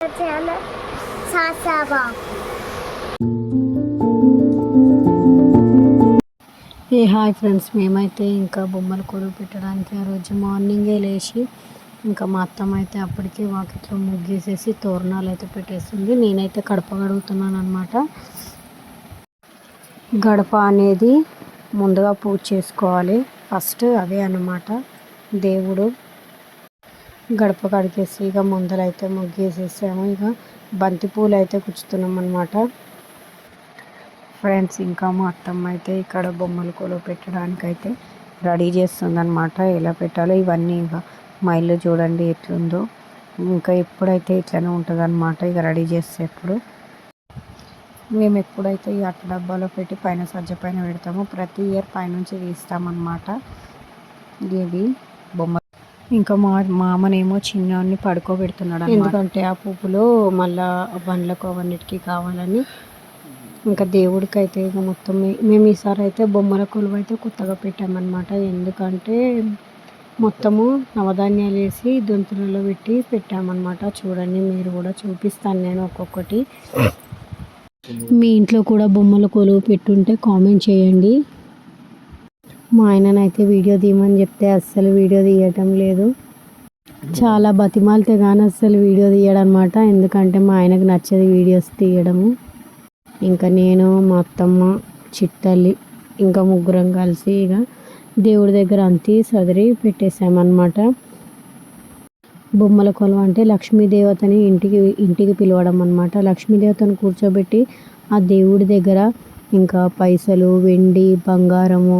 చాలా సాసాబా ఏ hi friends మేమైతే ఇంకా బొమ్మలు కొలువు పెట్టడానికి ఆ రోజు మార్నింగే లేచి ఇంకా మా అత్తమ్మ అయితే అప్పటికే వాకిట్లో ముగ్గేసేసి తోరణాలు అయితే పెట్టేస్తుంది నేనైతే గడప గడుగుతున్నాను అనమాట గడప అనేది ముందుగా పూజ చేసుకోవాలి. ఫస్ట్ అదే అన్నమాట. దేవుడు గడప కడిగేసి ఇక ముందలైతే ముగ్గేసేసాము. ఇక బంతి పూలు అయితే కుచ్చుతున్నాం అనమాట ఫ్రెండ్స్ ఇంకా మా అత్తమ్మ అయితే ఇక్కడ బొమ్మలు కొలువు పెట్టడానికి అయితే రెడీ చేస్తుంది అనమాట ఎలా పెట్టాలో ఇవన్నీ ఇక మా ఇల్లు చూడండి ఎట్లుందో. ఇంకా ఎప్పుడైతే ఇట్లనే ఉంటుంది అనమాట ఇక రెడీ చేసేటప్పుడు. మేము ఎప్పుడైతే ఈ అట్ట డబ్బాలో పెట్టి పైన సజ్జ పైన పెడతామో ప్రతి ఇయర్ పైనుంచి తీస్తామన్నమాట. ఇది బొమ్మ ఇంకా మా మామనేమో చిన్నాన్ని పడుకోబెడుతున్నాడు ఎందుకంటే ఆ పువ్వులు మళ్ళా బండ్లకు అవన్నిటికీ కావాలని ఇంకా దేవుడికి అయితే ఇక మొత్తం మేము ఈసారి అయితే బొమ్మల కొలువు అయితే కొత్తగా పెట్టామన్నమాట. ఎందుకంటే మొత్తము నవధాన్యాలు వేసి దొంతులలో పెట్టి పెట్టామన్నమాట. చూడండి మీరు కూడా చూపిస్తాను నేను ఒక్కొక్కటి. మీ ఇంట్లో కూడా బొమ్మల కొలువు పెట్టుంటే కామెంట్ చేయండి. మా ఆయననైతే వీడియో తీయమని చెప్తే అస్సలు వీడియో తీయటం లేదు. చాలా బతిమాలితే కానీ అస్సలు వీడియో తీయడం అనమాట ఎందుకంటే మా ఆయనకు నచ్చేది వీడియోస్ తీయడము. ఇంకా నేను మా అత్తమ్మ చిట్టల్లి ఇంకా ముగ్గురం కలిసి ఇక దేవుడి దగ్గర అంతి సదిరి పెట్టేసామన్నమాట బొమ్మల కొలువు అంటే లక్ష్మీదేవతని ఇంటికి ఇంటికి పిలవడం అనమాట లక్ష్మీదేవతను కూర్చోబెట్టి ఆ దేవుడి దగ్గర ఇంకా పైసలు వెండి బంగారము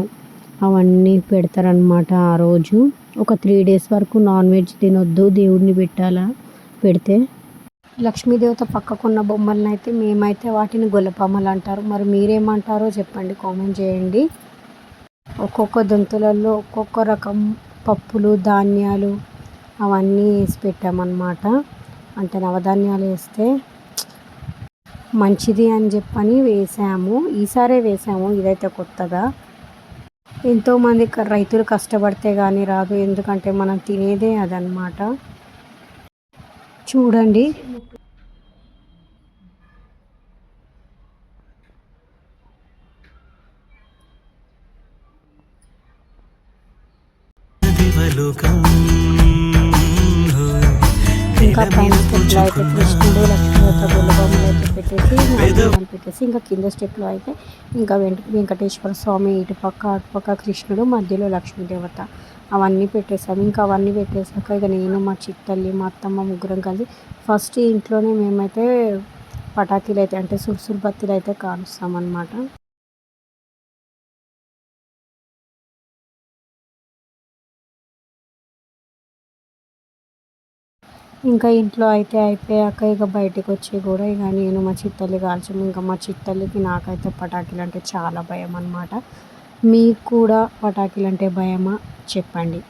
అవన్నీ పెడతారనమాట ఆ రోజు. ఒక త్రీ డేస్ వరకు నాన్ వెజ్ తినొద్దు దేవుడిని పెట్టాలా? పెడితే. లక్ష్మీదేవత పక్కకున్న బొమ్మలను అయితే మేమైతే వాటిని గొల్లపమ్మలు అంటారు మరి మీరేమంటారో చెప్పండి కామెంట్ చేయండి. ఒక్కొక్క దొంతులలో ఒక్కొక్క రకం పప్పులు ధాన్యాలు అవన్నీ వేసి పెట్టామన్నమాట. అంటే నవధాన్యాలు వేస్తే మంచిది అని చెప్పని వేసాము. ఈసారే వేసాము ఇదైతే కొత్తగా. ఎంతోమంది రైతులు కష్టపడితే కానీ రాదు. ఎందుకంటే మనం తినేదే అదనమాట చూడండి. దివలోకం ఇంకా పైన స్టెప్లో అయితే కృష్ణుడు లక్ష్మీదేవత బొమ్మలు అయితే పెట్టేసి పెట్టేసి ఇంకా కింద స్టెప్లో అయితే ఇంకా వెంట వెంకటేశ్వర స్వామి ఇటుపక్క అటుపక్క కృష్ణుడు మధ్యలో లక్ష్మీదేవత. అవన్నీ పెట్టేసాము ఇంకా అవన్నీ పెట్టేసాక ఇక నేను మా చిట్టల్లి మా అత్తమ్మ ముగ్గురం కలిసి ఫస్ట్ ఇంట్లోనే మేమైతే పటాకీలు అయితే అంటే సుర్సురు బత్తిలు అయితే కాలుస్తామన్నమాట. ఇంకా ఇంట్లో అయితే అయిపోయాక ఇక బయటకు వచ్చి కూడా ఇక నేను మా చిత్తల్లి కాల్చాము. ఇంకా మా చిత్తల్లికి నాకైతే పటాకీలు అంటే చాలా భయం అన్నమాట. మీకు కూడా పటాకీలు అంటే భయమా? చెప్పండి.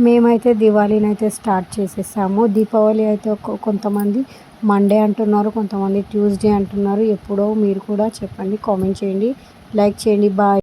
మేమైతే దివాళీని అయితే స్టార్ట్ చేసేసాము. దీపావళి అయితే కొంతమంది మండే అంటున్నారు కొంతమంది ట్యూస్డే అంటున్నారు. ఎప్పుడో మీరు కూడా చెప్పండి కామెంట్ చేయండి. లైక్ చేయండి. బాయ్.